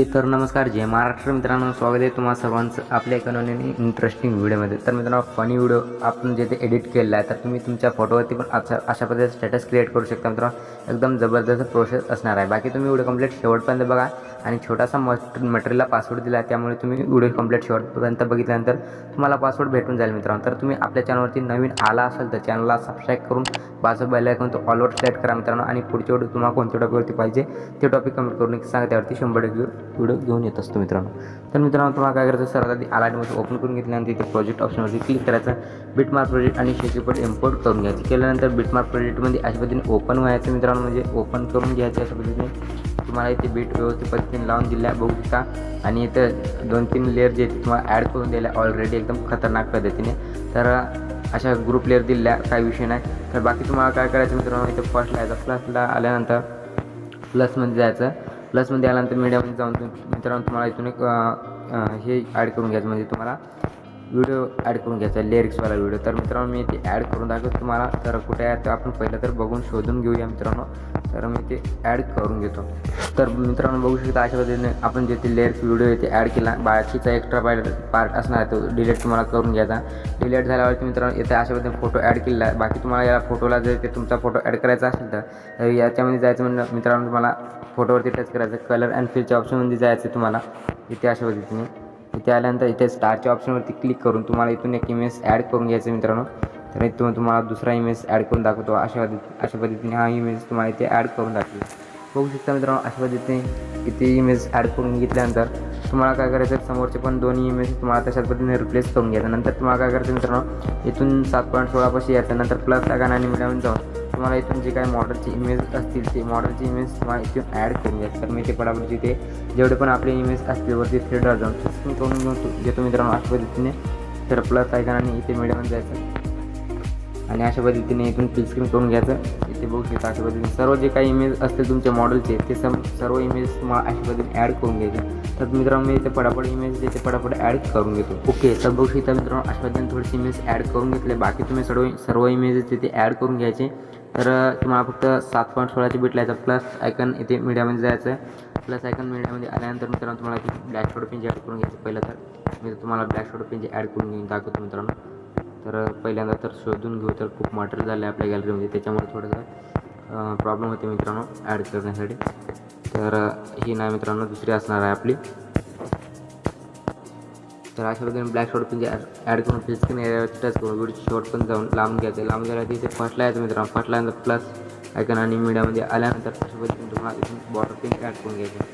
Okay तर नमस्कार जय महाराष्ट्र. मित्रांनो स्वागत आहे तुम्हाला सर्वांचं आपल्या एका नवीन इंटरेस्टिंग व्हिडिओमध्ये तर मित्रांनो फनी व्हिडिओ आपण जे ते एडिट केलेला आहे तर तुम्ही तुमच्या फोटोवरती पण अशा अशा पद्धतीचे स्टेटस क्रिएट करू शकता. मित्रांनो एकदम जबरदस्त प्रोसेस असणार आहे. बाकी तुम्ही व्हिडिओ कंप्लीट शेवटपर्यंत बघा. आणि छोटासा मट मटेरियलला पासवर्ड दिला आहे त्यामुळे तुम्ही व्हिडिओ कंप्लीट शेवटपर्यंत बघितल्यानंतर तुम्हाला पासवर्ड भेटून जाईल मित्रांनो. तर तुम्ही आपल्या चॅनलवरती नवीन आला असेल तर चॅनलला सबस्क्राईब करून बाजू बेल ऐकून तो ऑलवर सिलेक्ट करा मित्रांनो. आणि पुढच्या व्हिडिओ तुम्हाला कोणत्या टॉपिकवरती पाहिजे ते टॉपिक कमेंट करून सांगा. त्यावरती शंभर टक्के व्हिडिओ घेऊन येत असतो मित्रांनो. तर मित्रांनो तुम्हाला काय करायचं सर्वात आधी आलाटमध्ये ओपन करून घेतल्यानंतर इथे प्रोजेक्ट ऑप्शनवरती क्लिक करायचं. बिटमार्क प्रोजेक्ट आणि शेकीपट इम्पोर्ट करून घ्यायचं. केल्यानंतर बिटमार्क प्रोजेक्टमध्ये अशा पद्धतीने ओपन व्हायचं मित्रांनो. म्हणजे ओपन करून घ्यायचं अशा पद्धतीने. तुम्हाला इथे बीट व्यवस्थित पद्धतीने लावून दिल्या बघू शकता. आणि इथं दोन तीन लेअर जे तुम्हाला ॲड करून दिल्या ऑलरेडी एकदम खतरनाक पद्धतीने. तर अशा ग्रुप लेअर दिल्या काही विषय नाही. तर बाकी तुम्हाला काय करायचं मित्रांनो? इथं फर्स्टला यायचं. प्लसला आल्यानंतर प्लसमध्ये जायचं. प्लसमध्ये आल्यानंतर मीडियामध्ये जाऊन तुम- मित्रांनो तुम्हाला इथून एक हे ॲड करून घ्यायचं. म्हणजे तुम्हाला व्हिडिओ ॲड करून घ्यायचा लिरिक्सवाला व्हिडिओ तर मित्रांनो मी ते ॲड करून दाखवतो तुम्हाला. तर कुठे आहे तर आपण पहिलं तर बघून शोधून घेऊया मित्रांनो. तर मी ते ॲड करून घेतो. तर मित्रांनो बघू शकता अशा पद्धतीने आपण जे ते लेअर्स व्हिडिओ आहे ते ॲड केला. बाकीचा एक्स्ट्रा पार्ट पार्ट असणार आहे तो डिलीट तुम्हाला करून घ्यायचा. डिलीट झाल्यावरती मित्रांनो येते अशा पद्धतीने फोटो ॲड केला आहे. बाकी तुम्हाला या फोटोला जर ते तुमचा फोटो ॲड करायचा असेल तर याच्यामध्ये जायचं म्हणजे मित्रांनो तुम्हाला फोटोवरती टच करायचं. कलर अँड फिलच्या ऑप्शनमध्ये जायचं तुम्हाला. इथे अशा पद्धतीने. इथे आल्यानंतर इथे स्टारच्या ऑप्शनवरती क्लिक करून तुम्हाला इथून एक इमेज ॲड करून घ्यायचं मित्रांनो. तर इथून तुम्हाला दुसरा इमेज ॲड करून दाखवतो. अशा पद्धती अशा पद्धतीने हा इमेज तुम्हाला इथे ॲड करून दाखवेल. बघू शकता मित्रांनो अशा पद्धतीने इथे इमेज ॲड करून घेतल्यानंतर तुम्हाला काय करायचं समोरचे पण दोन्ही इमेज तुम्हाला तशाच पद्धतीने रिप्लेस करून घ्यायचं नंतर तुम्हाला काय करायचं मित्रांनो? इथून सात पॉईंट सोळापाशी यायचं नंतर प्लस टाका आणि मिळवून जाऊन तुम्हाला इथून जे काय मॉडलची इमेज असतील ते मॉडलची इमेज तुम्हाला इथून ॲड करून घ्यायचं तर मी ते पडापडची जिथे जेवढे पण आपले इमेज असतील वरती थ्री डॉट जाऊन सिस्टम करून घेऊन घेतो मित्रांनो अशा पद्धतीने. तर प्लस आयकन आणि इथे मीडियम जायचं. आणि अशा पद्धतीने इथून फिल स्क्रीन करून घ्यायचं. इथे बघू शकता अशा पद्धतीने. सर्व जे काही इमेज असतील तुमच्या मॉडेलचे ते सम सर्व इमेज तुम्हाला अशा पद्धतीने ॲड करून घ्यायचे. तर मित्रांनो मी इथे पडापड इमेज ते पडापड ॲड करून घेतो. ओके तर बघू शकता मित्रांनो अशा पद्धतीने थोडीशी इमेज ॲड करून घेतले. बाकी तुम्ही सर्व सर्व इमेजेस तिथे ॲड करून घ्यायचे. तर तुम्हाला फक्त सात पॉईंट सोळाची बीट लायचं प्लस आयकन इथे मीडियामध्ये जायचं प्लस आयकन मीडियामध्ये आल्यानंतर मित्रांनो तुम्हाला इथे ब्लॅक शॉर्ट पेन ॲड करून घ्यायचं पहिलं तर मी तुम्हाला ब्लॅक शॉर्ट पेन ॲड करून घेऊन दाखवतो मित्रांनो. तर पहिल्यांदा तर शोधून घेऊ तर खूप मटेरियल झालं आहे आपल्या गॅलरीमध्ये त्याच्यामुळे थोडंसं प्रॉब्लेम होते मित्रांनो ॲड करण्यासाठी. तर ही नाही मित्रांनो दुसरी असणार आहे आपली. तर अशा पद्धतीने ब्लॅक शॉर्ट पण ॲड करून फिल स्क्रीन टच करून व्हिडिओ शॉर्ट पण जाऊन लांब घ्यायचं. लांब गेला तिथे फर्स्टला यायचं मित्रांनो फर्स्टला प्लस आयकन आणि मीडियामध्ये आल्यानंतर अशा पद्धतीने तुम्हाला इथून बॉर्डर पिंक ॲड करून घ्यायचं.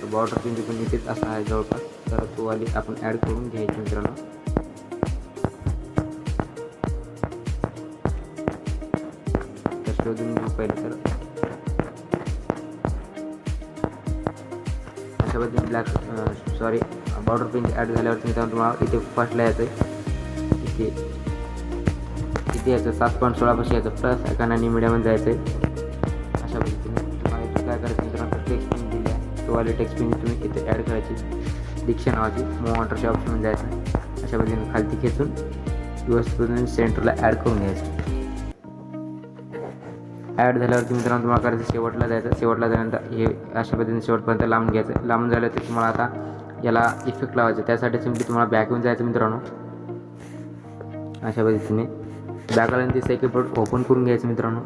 तर बॉर्डर पिंक पण इथेच असा आहे जवळपास. तर तो आली आपण ॲड करून घ्यायची मित्रांनो. शोधून घेऊ पहिले तर. अशा पद्धतीने black sorry border pin add झाल्यावरती मित्रांनो तुम्हाला इथे फर्स्टला यायचं आहे इथे इथे यायचं सात पॉईंट सोळापाशी यायचं. प्लस एकान आणि मीडियामध्ये जायचं आहे अशा पद्धतीने तुम्हाला इथे काय करायचं मित्रांनो टेक्स्ट पिन दिली आहे. तो वाली टेक्स्ट पिन तुम्ही इथे ॲड करायची. दीक्षा नावाची मोटरच्या ऑप्शनमध्ये जायचं. अशा पद्धतीने खालती खेचून व्यवस्थित सेंटरला ॲड करून घ्यायचं. ॲड झाल्यावरती मित्रांनो तुम्हाला करायचं शेवटला जायचं. शेवटला झाल्यानंतर हे अशा पद्धतीने शेवटपर्यंत लांबून घ्यायचं. लांबून झालं तर तुम्हाला आता याला इफेक्ट लावायचं. त्यासाठी सिम्पली तुम्हाला बॅक येऊन जायचं मित्रांनो. अशा पद्धतीने. बॅक आल्यानंतर सेक्युपेट ओपन करून घ्यायचं मित्रांनो.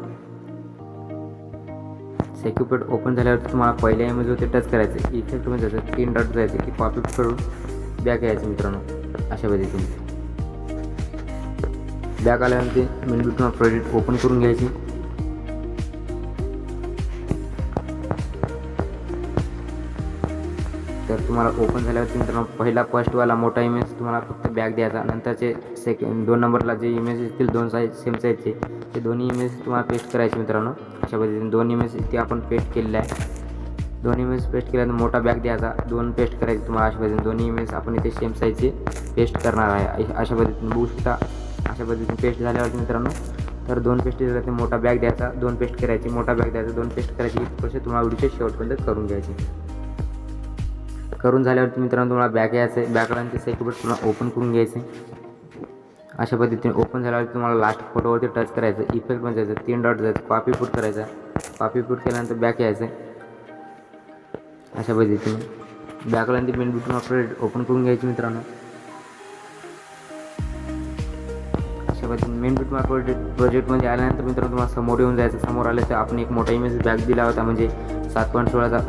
सेक्युपेट ओपन झाल्यावर तुम्हाला पहिल्या इमेजवरती टच करायचं. इफेक्टमध्ये जायचं तीन डॉट जायचं की कॉपी करून बॅक यायचं मित्रांनो. अशा पद्धतीने. बॅक आल्यानंतर मेनू तुम्हाला प्रोजेक्ट ओपन करून घ्यायची. तर तुम्हाला ओपन झाल्यावरती मित्रांनो पहिला फर्स्टवाला मोठा इमेज तुम्हाला फक्त बॅग द्यायचा. नंतरचे सेकंड दोन नंबरला जे इमेज येतील दोन साईज सेम साईजचे ते दोन्ही इमेज तुम्हाला पेस्ट करायचे मित्रांनो. अशा पद्धतीने दोन इमेज इथे आपण पेस्ट केलेले आहे. दोन इमेज पेस्ट केल्यानंतर मोठा बॅग द्यायचा. दोन पेस्ट करायचे तुम्हाला अशा पद्धतीने. दोन्ही इमेज आपण इथे सेम साईजचे पेस्ट करणार आहे. अशा पद्धतीने बघू शकता. अशा पद्धतीने पेस्ट झाल्यावरती मित्रांनो तर दोन पेस्ट दिल्या मोठा बॅग द्यायचा. दोन पेस्ट करायची मोठा बॅग द्यायचा. दोन पेस्ट करायची प्रोसेस तुम्हाला व्हिडिओच्या शेवटपर्यंत करून घ्यायची. करून झाल्यावरती मित्रांनो तुम्हाला बॅग यायचं आहे बॅकग्राऊंडचे सेक्युबेट तुम्हाला ओपन करून घ्यायचे. अशा पद्धतीने ओपन झाल्यावर तुम्हाला लास्ट फोटोवरती टच करायचं इफेक्ट पण जायचं तीन डॉट जायचं कॉपी फूट करायचा. कॉपी फूट केल्यानंतर बॅक यायचं. अशा पद्धतीने. बॅकला मेन बिटून आपल्याला ओपन करून घ्यायची मित्रांनो. अशा पद्धतीने मेन बिट प्रोजेक्ट प्रोजेक्टमध्ये आल्यानंतर मित्रांनो तुम्हाला समोर येऊन जायचं. समोर आलं तर आपण एक मोठा इमेज बॅक दिला होता म्हणजे सात पॉईंट सोळाचा.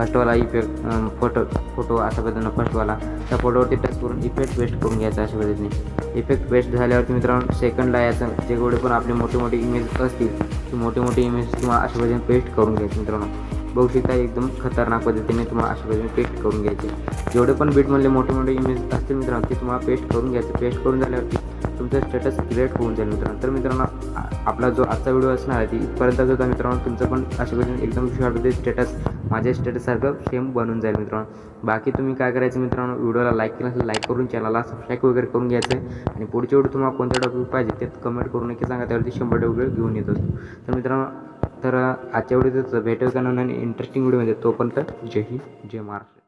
फर्स्टवाला इफेक्ट फोटो फोटो अशा पद्धतीनं फर्स्टवाला त्या फोटोवरती टच करून इफेक्ट पेस्ट करून घ्यायचा अशा पद्धतीने. इफेक्ट पेस्ट झाल्यावरती मित्रांनो सेकंडला यायचं जेवढे पण आपले मोठे मोठे इमेज असतील ते मोठे मोठे इमेज तुम्हाला अशा पद्धतीने पेस्ट करून घ्यायचे मित्रांनो. बघू शकता एकदम खतरनाक पद्धतीने तुम्हाला अशा पद्धतीने पेस्ट करून घ्यायचे. जेवढे पण बीटमधले मोठे मोठे इमेज असतील मित्रांनो ते तुम्हाला पेस्ट करून घ्यायचे. पेस्ट करून झाल्यावरती तुमचा स्टेटस क्रिएट होऊन जाईल मित्रांनो. तर मित्रांनो आपला जो आजचा व्हिडिओ असणार आहे ती इथपर्यंत होता मित्रांनो तुमचं पण अशा पद्धतीने एकदम शॉर्टमध्ये स्टेटस माझ्या स्टेटससारखं सेम बनून जाईल मित्रांनो. बाकी तुम्ही काय करायचं मित्रांनो व्हिडिओला लाईक केला असेल लाईक करून चॅनलला सबस्क्राईब वगैरे करून घ्यायचं आहे. आणि पुढच्या व्हिडिओ तुम्हाला कोणत्या टॉपिक पाहिजे ते कमेंट करून नक्की सांगा त्यावरती शंभर टॉपिक घेऊन येत. असतो तर मित्रांनो तर आजच्या वेळी भेटेल का आणि इंटरेस्टिंग व्हिडिओमध्ये तोपर्यंत जय हिंद जय महाराष्ट्र.